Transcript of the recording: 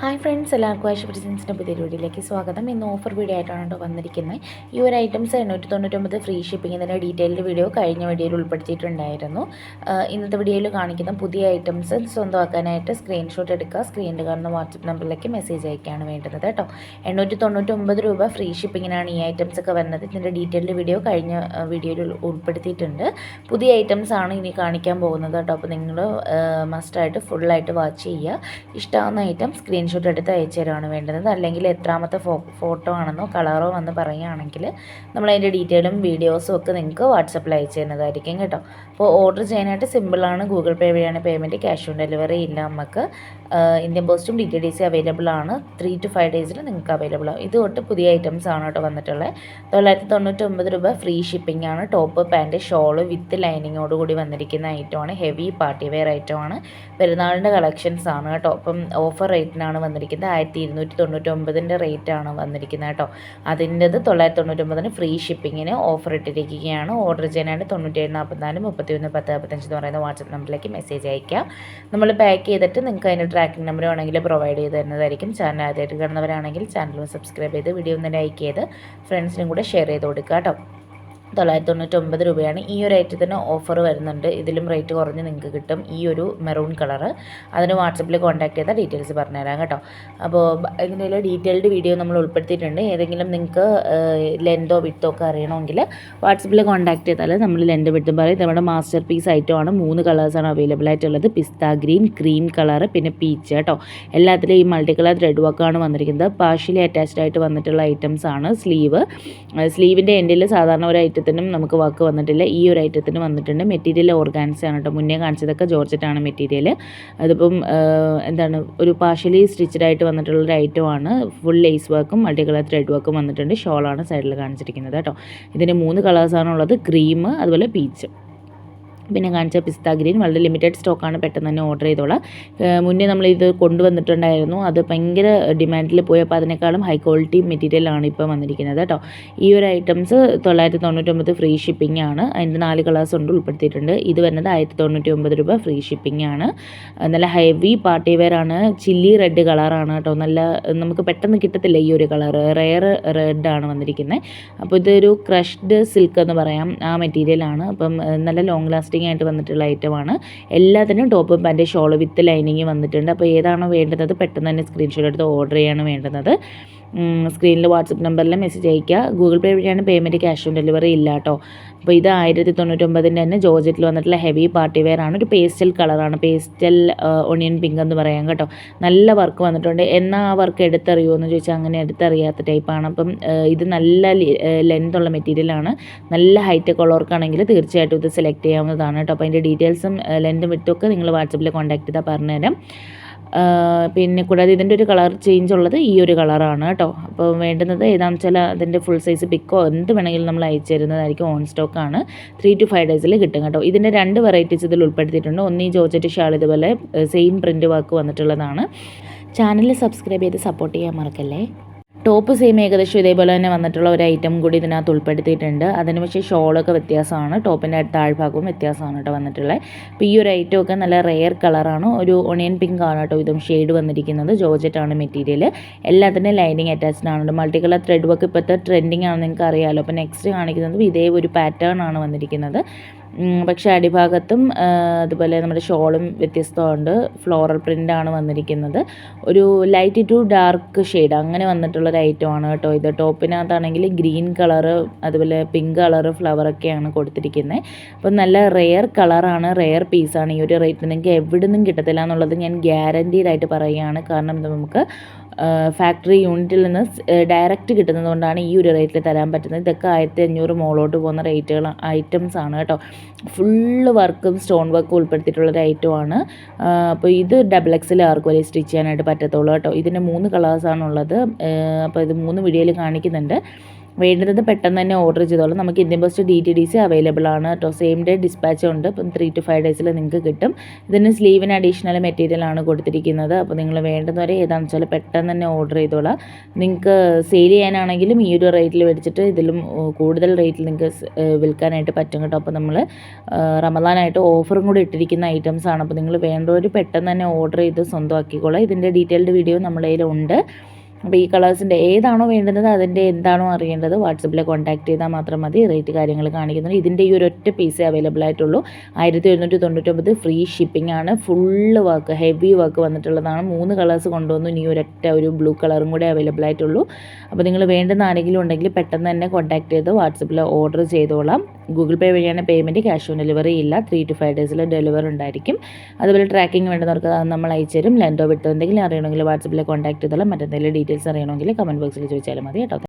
Hi friends എല്ലാവർക്കും ആശു പ്രസൻസിന്റെ പുതിയ വീഡിയോയിലേക്ക് സ്വാഗതം. ഇന്ന് ഓഫർ വീഡിയോ ആയിട്ടാണ് കേട്ടോ വന്നിരിക്കുന്നത്. ഈ ഒരു ഐറ്റംസ് എണ്ണൂറ്റി തൊണ്ണൂറ്റൊമ്പത് ഫ്രീ ഷിപ്പിങ്ങിന്റെ ഡീറ്റെയിൽഡ് വീഡിയോ കഴിഞ്ഞ വീഡിയോയിൽ ഉൾപ്പെടുത്തിയിട്ടുണ്ടായിരുന്നു. ഇന്നത്തെ വീഡിയോയിൽ കാണിക്കുന്ന പുതിയ ഐറ്റംസ് സ്വന്തമാക്കാനായിട്ട് സ്ക്രീൻഷോട്ട് എടുക്കുക. സ്ക്രീനിൽ കാണുന്ന വാട്സപ്പ് നമ്പറിലേക്ക് മെസ്സേജ് അയക്കുകയാണ് വേണ്ടത് കേട്ടോ. എണ്ണൂറ്റി തൊണ്ണൂറ്റൊമ്പത് രൂപ ഫ്രീ ഷിപ്പിങ്ങിനാണ് ഈ ഐറ്റംസ് ഒക്കെ വരുന്നത്. ഇതിന്റെ ഡീറ്റെയിൽഡ് വീഡിയോ കഴിഞ്ഞ വീഡിയോയിൽ ഉൾപ്പെടുത്തിയിട്ടുണ്ട്. പുതിയ ഐറ്റംസ് ആണ് ഇനി കാണിക്കാൻ പോകുന്നത് കേട്ടോ. അപ്പോൾ നിങ്ങൾ മസ്റ്റായിട്ട് ഫുള്ളായിട്ട് വാച്ച് ചെയ്യുക. ഇഷ്ടമാവുന്ന ഐറ്റം സ്ക്രീൻഷോട്ട് എടുത്ത് അയച്ചു തരുവാണ് വേണ്ടത് അല്ലെങ്കിൽ എത്രാമത്തെ ഫോ ഫോട്ടോ ആണെന്നോ കളറോ വന്ന് പറയുകയാണെങ്കിൽ നമ്മൾ അതിന്റെ ഡീറ്റെയിലും വീഡിയോസും ഒക്കെ നിങ്ങൾക്ക് വാട്സപ്പിൽ അയച്ചു തരുന്നതായിരിക്കും കേട്ടോ. അപ്പോൾ ഓർഡർ ചെയ്യാനായിട്ട് സിമ്പിളാണ് ഗൂഗിൾ പേ വഴിയാണ് പേയ്മെന്റ് ക്യാഷ് ഓൺ ഡെലിവറി ഇല്ല നമുക്ക് ഇന്ത്യൻ പോസ്റ്റും D T D C available ആണ്. ത്രീ ടു ഫൈവ് ഡേയ്സിൽ നിങ്ങൾക്ക് അവൈലബിൾ ആവും. ഇത് തൊട്ട് പുതിയ ഐറ്റംസ് ആണ് കേട്ടോ വന്നിട്ടുള്ളത് തൊള്ളായിരത്തി തൊണ്ണൂറ്റൊമ്പത് രൂപ ഫ്രീ ഷിപ്പിംഗ് ആണ്. ടോപ്പ് പാന്റ് ഷോൾ വിത്ത് ലൈനിങ്ങോട് കൂടി വന്നിരിക്കുന്ന ഐറ്റമാണ് ഹെവി പാർട്ടി വെയർ ഐറ്റമാണ് പെരുന്നാളിന്റെ കളക്ഷൻസ് ആണ് കേട്ടോ. അപ്പം ഓഫർ റേറ്റിനാണ് വന്നിരിക്കുന്നത്. ആയിരത്തി ഇരുന്നൂറ്റി തൊണ്ണൂറ്റൊമ്പതിന്റെ റേറ്റ് ആണ് വന്നിരിക്കുന്നത് കേട്ടോ. അതിന്റെത് തൊള്ളായിരത്തി തൊണ്ണൂറ്റൊമ്പതിന് ഫ്രീ ഷിപ്പിങ്ങിന് ഓഫർ ഇട്ടിരിക്കുകയാണ്. ഓർഡർ ചെയ്യാനായിട്ട് തൊണ്ണൂറ്റേഴ് നാൽപ്പത്തിനാല് മുപ്പത്തിയൊന്ന് പത്ത് നാൽപ്പത്തഞ്ച് എന്ന് പറയുന്ന വാട്സപ്പ് നമ്പറിലേക്ക് മെസ്സേജ് അയക്കാം നമ്മൾ പാക്ക് ചെയ്തിട്ട് നിങ്ങൾക്ക് അതിന്റെ ട്രാക്കിംഗ് നമ്പർ വേണമെങ്കിൽ പ്രൊവൈഡ് ചെയ്ത് തരുന്നതായിരിക്കും. ചാനൽ ആദ്യമായിട്ട് കാണുന്നവരാണെങ്കിൽ ചാനൽ സബ്സ്ക്രൈബ് ചെയ്ത് വീഡിയോ ഒന്ന് ലൈക്ക് ചെയ്ത് ഫ്രണ്ട്സിനും കൂടെ ഷെയർ ചെയ്ത് കൊടുക്കുക കേട്ടോ. തൊള്ളായിരത്തി തൊണ്ണൂറ്റൊമ്പത് രൂപയാണ് ഈ ഒരു ഐറ്റത്തിന് ഓഫർ വരുന്നുണ്ട്. ഇതിലും റേറ്റ് കുറഞ്ഞ് നിങ്ങൾക്ക് കിട്ടും ഈ ഒരു മെറൂൺ കളറ് അതിന് വാട്സപ്പിൽ കോൺടാക്ട് ചെയ്താൽ ഡീറ്റെയിൽസ് പറഞ്ഞുതരാം കേട്ടോ. അപ്പോൾ ഇതിന്റെ ഡീറ്റെയിൽഡ് വീഡിയോ നമ്മൾ ഉൾപ്പെടുത്തിയിട്ടുണ്ട്. ഏതെങ്കിലും നിങ്ങൾക്ക് ലെൻതോ വിത്തോ ഒക്കെ അറിയണമെങ്കിൽ വാട്സപ്പിൽ കോൺടാക്ട് ചെയ്താൽ നമ്മൾ ലെൻത് വിട്ടും പറയും. നമ്മുടെ മാസ്റ്റർ പീസ് ഐറ്റമാണ് മൂന്ന് കളേഴ്സാണ് അവൈലബിൾ ആയിട്ടുള്ളത്. പിസ്ത ഗ്രീൻ ക്രീം കളർ പിന്നെ പീച്ച് കേട്ടോ. എല്ലാത്തിലും ഈ മൾട്ടി കളർ ത്രെഡ് വർക്കാണ് വന്നിരിക്കുന്നത്. പാർഷ്യലി അറ്റാച്ച്ഡ് ആയിട്ട് വന്നിട്ടുള്ള ഐറ്റംസ് ആണ്. സ്ലീവ് സ്ലീവിന്റെ എൻഡിൽ സാധാരണ ഒരു ഐറ്റത്തിനും നമുക്ക് വർക്ക് വന്നിട്ടില്ല. ഈ ഒരു ഐറ്റത്തിന് വന്നിട്ടുണ്ട്. മെറ്റീരിയൽ ഓർഗാൻസ് ആണ് കേട്ടോ മുന്നേ കാണിച്ചതൊക്കെ ജോർജറ്റാണ് മെറ്റീരിയൽ അതിപ്പം എന്താണ് ഒരു പാർഷ്യലി സ്റ്റിച്ചഡ് ആയിട്ട് വന്നിട്ടുള്ള ഒരു ഐറ്റമാണ് ഫുൾ ലേസ് വർക്കും മൾട്ടി കളർ ത്രെഡ് വർക്കും വന്നിട്ടുണ്ട്. ഷോളാണ് സൈഡിൽ കാണിച്ചിരിക്കുന്നത് കേട്ടോ ഇതിന് മൂന്ന് കളേഴ്സാണുള്ളത് ക്രീം അതുപോലെ പീച്ച് പിന്നെ കാണിച്ച പിസ്ത ഗ്രീൻ. വളരെ ലിമിറ്റഡ് സ്റ്റോക്കാണ് പെട്ടെന്ന് തന്നെ ഓർഡർ ചെയ്തോളാം. മുന്നേ നമ്മൾ ഇത് കൊണ്ടുവന്നിട്ടുണ്ടായിരുന്നു. അത് ഭയങ്കര ഡിമാൻഡിൽ പോയി. അപ്പോൾ അതിനേക്കാളും ഹൈ ക്വാളിറ്റി മെറ്റീരിയലാണ് ഇപ്പോൾ വന്നിരിക്കുന്നത് കേട്ടോ. ഈ ഒരു ഐറ്റംസ് തൊള്ളായിരത്തി തൊണ്ണൂറ്റൊമ്പത് ഫ്രീ ഷിപ്പിംഗ് ആണ്. അതിന്റെ നാല് കളേഴ്സ് ഉണ്ട് ഉൾപ്പെടുത്തിയിട്ടുണ്ട്. ഇത് വരുന്നത് ആയിരത്തി തൊണ്ണൂറ്റി ഒമ്പത് രൂപ ഫ്രീ ഷിപ്പിംഗ് ആണ്. നല്ല ഹെവി പാർട്ടി വെയർ ആണ്. ചില്ലി റെഡ് കളറാണ് കേട്ടോ. നല്ല നമുക്ക് പെട്ടെന്ന് കിട്ടത്തില്ല ഈ ഒരു കളർ റെയർ റെഡ് ആണ് വന്നിരിക്കുന്നത്. അപ്പോൾ ഇതൊരു ക്രഷ്ഡ് സിൽക്ക് എന്ന് പറയാം ആ മെറ്റീരിയലാണ് അപ്പം നല്ല ലോങ് ലാസ്റ്റിംഗ് ആയിട്ട് വന്നിട്ടുള്ള ഐറ്റമാണ് എല്ലാത്തിനും top pant shawl with lining വന്നിട്ടുണ്ട്. അപ്പോൾ ഏതാണോ വേണ്ടുന്നത് പെട്ടെന്ന് തന്നെ സ്ക്രീൻഷോട്ട് എടുത്ത് ഓർഡർ ചെയ്യാണ് വേണ്ടുന്നത്. സ്ക്രീനിൽ വാട്സപ്പ് നമ്പറിൽ മെസ്സേജ് അയയ്ക്കുക. ഗൂഗിൾ പേ വഴിയാണ് പേയ്മെന്റ് ക്യാഷ് ഓൺ ഡെലിവറി ഇല്ല കേട്ടോ അപ്പോൾ ഇത് ആയിരത്തി തൊണ്ണൂറ്റൊമ്പതിന്റെ തന്നെ ജോർജറ്റിൽ വന്നിട്ടുള്ള ഹെവി പാർട്ടി വെയർ ആണ്. ഒരു പേസ്റ്റൽ കളറാണ് പേസ്റ്റൽ ഒണിയൻ പിങ്ക് എന്ന് പറയാം കേട്ടോ. നല്ല വർക്ക് വന്നിട്ടുണ്ട്. എന്നാൽ ആ വർക്ക് എടുത്തറിയുമോ എന്ന് ചോദിച്ചാൽ അങ്ങനെ എടുത്തറിയാത്ത ടൈപ്പാണ് അപ്പം ഇത് നല്ല ലെങ്ത് ഉള്ള മെറ്റീരിയലാണ് നല്ല ഹൈടെക് ഉള്ളവർക്കാണെങ്കിൽ തീർച്ചയായിട്ടും ഇത് സെലക്ട് ചെയ്യാവുന്നതാണ് കേട്ടോ അപ്പോൾ അതിന്റെ ഡീറ്റെയിൽസും ലെങ്തും വിട്ടൊക്കെ നിങ്ങൾ വാട്സപ്പിൽ കോൺടാക്ട് ചെയ്താൽ പറഞ്ഞുതരാം. പിന്നെ കൂടാതെ ഇതിന്റെ ഒരു കളർ ചേഞ്ച് ഉള്ളത് ഈ ഒരു കളറാണ് കേട്ടോ. അപ്പോൾ വേണ്ടുന്നത് ഏതാണെന്ന് വെച്ചാൽ അതിന്റെ ഫുൾ സൈസ് പിക്കോ എന്ത് വേണമെങ്കിലും നമ്മൾ അയച്ചു തരുന്നതായിരിക്കും ഓൺ സ്റ്റോക്കാണ് ത്രീ ടു ഫൈവ് ഡേയ്സിൽ കിട്ടും കേട്ടോ. ഇതിന്റെ രണ്ട് വെറൈറ്റീസ് ഇതിൽ ഉൾപ്പെടുത്തിയിട്ടുണ്ട്. ഒന്ന് ഈ ജോർജറ്റ് ഷാൾ ഇതുപോലെ സെയിം പ്രിന്റ് വർക്ക് വന്നിട്ടുള്ളതാണ്. ചാനൽ സബ്സ്ക്രൈബ് ചെയ്ത് സപ്പോർട്ട് ചെയ്യാൻ മറക്കല്ലേ? ടോപ്പ് സെയിം ഏകദേശം ഇതേപോലെ തന്നെ വന്നിട്ടുള്ള ഒരു ഐറ്റം കൂടി ഇതിനകത്ത് ഉൾപ്പെടുത്തിയിട്ടുണ്ട്. അതിന് പക്ഷേ ഷോളൊക്കെ വ്യത്യാസമാണ്. ടോപ്പിന്റെ താഴ്ഭാഗവും വ്യത്യാസമാണ് കേട്ടോ വന്നിട്ടുള്ളത്. അപ്പോൾ ഈ ഒരു ഐറ്റം ഒക്കെ നല്ല റെയർ കളറാണ് ഒരു ഒണിയൻ പിങ്ക് ആണ് കേട്ടോ ഇതും ഷെയ്ഡ് വന്നിരിക്കുന്നത്. ജോർജറ്റ് ആണ് മെറ്റീരിയൽ എല്ലാത്തിനും ലൈനിങ് അറ്റാച്ച്ഡ് ആണ്. മൾട്ടി കളർ ത്രെഡ് വർക്ക് ഇപ്പോഴത്തെ ട്രെൻഡിങ് ആണെന്ന് നിങ്ങൾക്ക് അറിയാമല്ലോ അപ്പോൾ നെക്സ്റ്റ് കാണിക്കുന്നത് ഇതേ ഒരു പാറ്റേൺ ആണ് വന്നിരിക്കുന്നത്. പക്ഷേ അടിഭാഗത്തും അതുപോലെ നമ്മുടെ ഷോളും വ്യത്യസ്തമുണ്ട്. ഫ്ലോറൽ പ്രിന്റ് ആണ് വന്നിരിക്കുന്നത്. ഒരു ലൈറ്റ് ടു ഡാർക്ക് ഷെയ്ഡ് അങ്ങനെ വന്നിട്ടുള്ളൊരു ആണ് കേട്ടോ ഇത്. ടോപ്പിനകത്താണെങ്കിൽ ഗ്രീൻ കളറ് അതുപോലെ പിങ്ക് കളറ് ഫ്ലവറൊക്കെയാണ് കൊടുത്തിരിക്കുന്നത്. അപ്പം നല്ല റെയർ കളറാണ് റെയർ പീസാണ് ഈ ഒരു റേറ്റ് നിങ്ങൾക്ക് എവിടെ നിന്നും കിട്ടത്തില്ല എന്നുള്ളത് ഞാൻ ഗ്യാരന്റീഡായിട്ട് പറയുകയാണ്. കാരണം നമുക്ക് ഫാക്ടറി യൂണിറ്റിൽ നിന്ന് ഡയറക്റ്റ് കിട്ടുന്നത് കൊണ്ടാണ് ഈ ഒരു റേറ്റിൽ തരാൻ പറ്റുന്നത്. ഇതൊക്കെ ആയിരത്തി അഞ്ഞൂറ് മുകളിലോട്ട് പോകുന്ന റേറ്റുകൾ ഐറ്റംസ് ആണ് കേട്ടോ. ഫുള്ള് വർക്കും സ്റ്റോൺ വർക്കും ഉൾപ്പെടുത്തിയിട്ടുള്ളൊരു ആണ്. അപ്പോൾ ഇത് ഡബിൾ എക്സിൽ ആർക്കും വലിയ സ്റ്റിച്ച് ചെയ്യാനായിട്ട് പറ്റത്തുള്ളൂ കേട്ടോ. ഇതിന്റെ മൂന്ന് കളേഴ്സാണുള്ളത് അപ്പോൾ ഇത് മൂന്ന് വീഡിയോയിൽ കാണിക്കുന്നുണ്ട്. വേണ്ടുന്നത് പെട്ടെന്ന് തന്നെ ഓർഡർ ചെയ്തോളാം. നമുക്ക് Indian post D T D C available ആണ്. കേട്ടോ. സെയിം ഡേ ഡിസ്പാച്ച് ഉണ്ട്. അപ്പം ത്രീ ടു ഫൈവ് ഡേയ്സിൽ നിങ്ങൾക്ക് കിട്ടും. ഇതിന് സ്ലീവിന് അഡീഷണൽ മെറ്റീരിയൽ ആണ് കൊടുത്തിരിക്കുന്നത്. അപ്പോൾ നിങ്ങൾ വേണ്ടുന്നവരെ ഏതാണെന്ന് വെച്ചാൽ പെട്ടെന്ന് തന്നെ ഓർഡർ ചെയ്തോളാം. നിങ്ങൾക്ക് സെയിൽ ചെയ്യാനാണെങ്കിലും ഈ ഒരു റേറ്റിൽ മേടിച്ചിട്ട് ഇതിലും കൂടുതൽ റേറ്റിൽ നിങ്ങൾക്ക് വിൽക്കാനായിട്ട് പറ്റും കേട്ടോ. അപ്പോൾ നമ്മൾ റമദാനായിട്ട് ഓഫറും കൂടി ഇട്ടിരിക്കുന്ന ഐറ്റംസ് ആണ്. അപ്പോൾ നിങ്ങൾ വേണ്ടവർ പെട്ടെന്ന് തന്നെ ഓർഡർ ചെയ്ത് സ്വന്തമാക്കിക്കോളാം. ഇതിന്റെ ഡീറ്റെയിൽഡ് വീഡിയോ നമ്മുടെ കയ്യിലുണ്ട്. അപ്പോൾ ഈ കളേഴ്സിന്റെ ഏതാണോ വേണ്ടുന്നത് അതിന്റെ എന്താണോ അറിയേണ്ടത് വാട്സപ്പിൽ കോൺടാക്ട് ചെയ്താൽ മാത്രം മതി. റേറ്റ് കാര്യങ്ങൾ കാണിക്കുന്നുണ്ട്. ഇതിന്റെ ഈ ഒരു ഒറ്റ പീസേ അവൈലബിൾ ആയിട്ടുള്ളൂ. ആയിരത്തി എഴുന്നൂറ്റി തൊണ്ണൂറ്റൊമ്പത് ഫ്രീ ഷിപ്പിംഗ് ആണ്. ഫുള്ള് വർക്ക് ഹെവി വർക്ക് വന്നിട്ടുള്ളതാണ്. മൂന്ന് കളേഴ്സ് കൊണ്ടുവന്നു. ഇനി ഒരൊറ്റ ഒരു ബ്ലൂ കളറും കൂടെ അവൈലബിൾ ആയിട്ടുള്ളൂ. അപ്പോൾ നിങ്ങൾ വേണ്ടുന്ന ആരെങ്കിലും ഉണ്ടെങ്കിൽ പെട്ടെന്ന് തന്നെ കോൺടാക്ട് ചെയ്ത് വാട്സപ്പിൽ ഓർഡർ ചെയ്തോളാം. ഗൂഗിൾ പേ വഴിയാണ് പേയ്മെന്റ് ക്യാഷ് ഓൺ ഡെലിവറി ഇല്ല. ത്രീ ടു ഫൈവ് ഡേയ്സിൽ ഡെലിവറി ഉണ്ടായിരിക്കും. അതുപോലെ ട്രാക്കിംഗ് വേണ്ടുന്നവർക്ക് അത് നമ്മൾ അയച്ചു തരും ലെൻഡോ വിട്ടോ എന്തെങ്കിലും അറിയണമെങ്കിൽ വാട്സപ്പിൽ കോൺടാക്ട് ചെയ്തോളാം. മറ്റെന്തെങ്കിലും ഡീറ്റെയിൽസ് അറിയണമെങ്കിൽ കമന്റ് ബോക്സിൽ ചോദിച്ചാലും മതി കേട്ടോ.